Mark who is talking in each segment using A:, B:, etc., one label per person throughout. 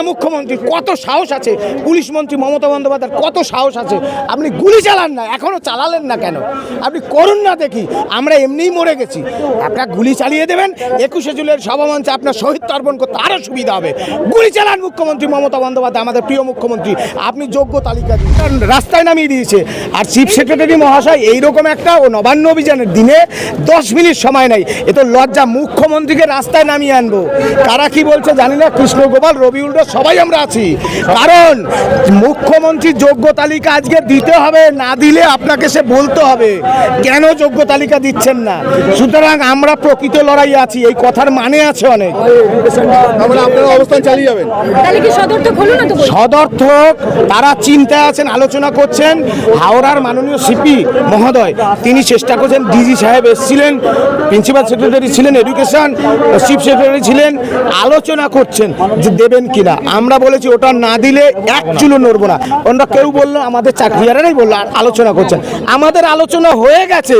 A: মুখ্যমন্ত্রী, কত সাহস আছে? পুলিশ মন্ত্রী মমতা বন্দ্যোপাধ্যায় কত সাহস আছে? আপনি গুলি চালান না, এখনও চালালেন না কেন? আপনি করুন না দেখি, আমরা এমনিই মরে গেছি। একটা গুলি চালিয়ে দেবেন, একুশে জুলাইয়ের সভামঞ্চে আপনার শহীদ তর্পণ করতে আরও সুবিধা হবে। গুলি চালান মুখ্যমন্ত্রী মমতা বন্দ্যোপাধ্যায়, আমাদের প্রিয় মুখ্যমন্ত্রী, আপনি যোগ্য তালিকা দিন। রাস্তায় নামিয়ে দিয়েছে। আর চিফ সেক্রেটারি মহাশয় এইরকম একটা ও নবান্ন অভিযানের দিনে দশ মিনিট সময় নেই। এ তো লজ্জা, মুখ্যমন্ত্রীকে রাস্তায় নামিয়ে আনব। কারা কি বলছে জানি না কৃষ্ণগোপাল রবিউল্ড সবাই আমরা আছি। কারণ মুখ্যমন্ত্রীর যোগ্য তালিকা আজকে দিতে হবে না দিলে আপনাকে সে বলতে হবে কেন যোগ্য তালিকা দিচ্ছেন না? সুতরাং আমরা প্রকৃত লড়াই আছি এই কথার মানে আছে অনেক।
B: অবস্থান চালিয়ে যাবেন।
C: সদর্থক হলো না তো বই?
A: সদর্থক তারা চিন্তায় আছেন আলোচনা করছেন। হাওড়ার মাননীয় সিপি মহোদয় তিনি চেষ্টা করছেন ডিজি সাহেব এসেছিলেন প্রিন্সিপাল সেক্রেটারি ছিলেন এডুকেশন চিফ সেক্রেটারি ছিলেন আলোচনা করছেন যে দেবেন কিনা। আমরা বলেছি ওটা না দিলে এক চুলো নড়বো না। অন্য কেউ বলল আমাদের চাকরিয়ারাই বলল আলোচনা করছেন। আমাদের আলোচনা হয়ে গেছে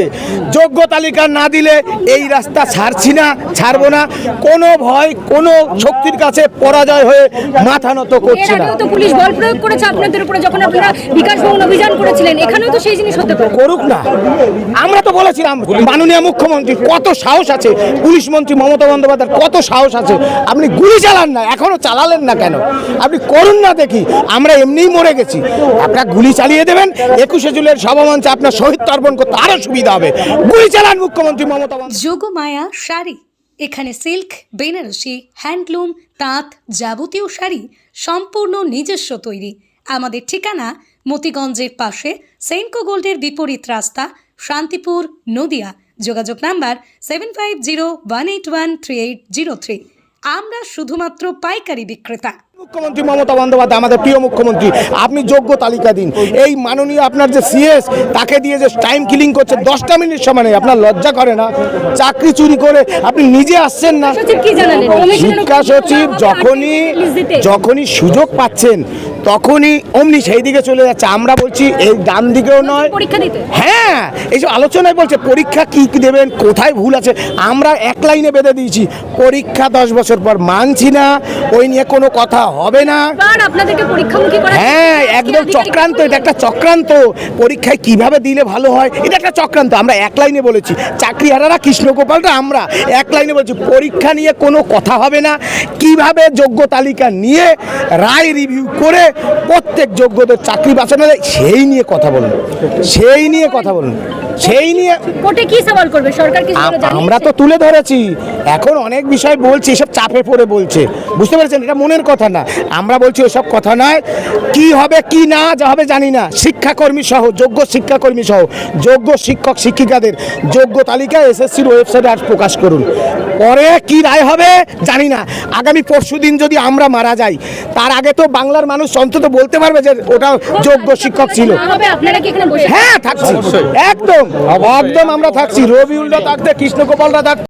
A: যোগ্য তালিকা না দিলে এই রাস্তা ছাড়ছি না ছাড়বো না। কোনো ভয় কোনো শক্তির কাছে পরাজয় হয়ে মাথা নত করছে না।
C: পুলিশ বল প্রয়োগ করেছে আপনাদের উপরে যখন আপনারা বিকাশ ভবন অভিযান করেছিলেন এখানেও তো সেই জিনিস হতে পারে।
A: করুক না। আমরা তো বলেছিলাম মাননীয় মুখ্যমন্ত্রী কত সাহস আছে? পুলিশ মন্ত্রী মমতা বন্দ্যোপাধ্যায় কত সাহস আছে? আপনি গুলি চালান না এখনও চালালেন না কেন? আপনি করুন না দেখি, আমরা এমনিই মরে গেছি। আপনার গুলি চালিয়ে দেবেন, একুশে জুলাইয়ের সভামঞ্চে আপনার শহীদ তর্পণ করতে আরও সুবিধা হবে। গুলি চালান মুখ্যমন্ত্রী মমতা
D: যোগমায়া শাড়ি, এখানে সিল্ক, বেনারসি, হ্যান্ডলুম, তাঁত যাবতীয় শাড়ি সম্পূর্ণ নিজস্ব তৈরি। আমাদের ঠিকানা মতিগঞ্জের পাশে সেন্কো গোল্ডের বিপরীত রাস্তা, শান্তিপুর, নদিয়া। যোগাযোগ number seven five zero one eight one three eight zero three. আমরা শুধুমাত্র পাইকারি বিক্রেতা।
A: মুখ্যমন্ত্রী মমতা বন্দ্যোপাধ্যায় আমাদের প্রিয় মুখ্যমন্ত্রী আপনি যোগ্য তালিকা দিন। এই মাননীয় আপনার যে সিএস তাকে দিয়ে যে টাইম কিলিং করছে দশটা মিনিট সময় নেই আপনার লজ্জা করে না? চাকরি চুরি করে আপনি নিজে আসছেন না? শিক্ষা সচিব যখনই যখনই সুযোগ পাচ্ছেন তখনই অমনি সেই দিকে চলে যাচ্ছে। আমরা বলছি এই ডান দিকেও নয়। হ্যাঁ এইসব আলোচনায় বলছে পরীক্ষা কি কি দেবেন কোথায় ভুল আছে? আমরা এক লাইনে বেঁধে দিয়েছি পরীক্ষা দশ বছর পর মানছি না ওই নিয়ে কোনো কথা হবে না। হ্যাঁ একদম চক্রান্ত এটা একটা চক্রান্ত। পরীক্ষায় কীভাবে দিলে ভালো হয় এটা একটা চক্রান্ত আমরা এক লাইনে বলেছি। চাকরিহারারা কৃষ্ণগোপালরা আমরা এক লাইনে বলছি পরীক্ষা নিয়ে কোনো কথা হবে না। কীভাবে যোগ্য তালিকা নিয়ে রায় রিভিউ করে প্রত্যেক যোগ্যদের চাকরি বাঁচানো যায় সেই নিয়ে কথা বলুন। সেই নিয়ে কথা বলুন। সেই নিয়ে
C: কোর্টে কি সওয়াল করবে? সরকার কিছু
A: আম- আমরা তো তুলে ধরেছি। এখন অনেক বিষয় বলছি এসব চাপে পড়ে বলছে। বুঝতে পেরেছেন? এটা মনের কথা না। আমরা বলছি ওসব কথা নয়। কি হবে কি না যা হবে জানি না। শিক্ষাকর্মী সহ যোগ্য শিক্ষাকর্মী সহ যোগ্য শিক্ষক শিক্ষিকাদের যোগ্য তালিকা এসএসসির ওয়েবসাইটে আজ প্রকাশ করুন। পরে কি রায় হবে জানি না। আগামী পরশু দিন যদি আমরা মারা যাই তার আগে তো বাংলার মানুষ অন্তত বলতে পারবে যে ওটা যোগ্য শিক্ষক ছিল।
C: না হবে আপনারা কি এখানে বসে
A: হ্যাঁ থাকছি। একদম। একদম আমরা থাকছি রবিউলরা থাকতে কৃষ্ণগোপালরা থাকতে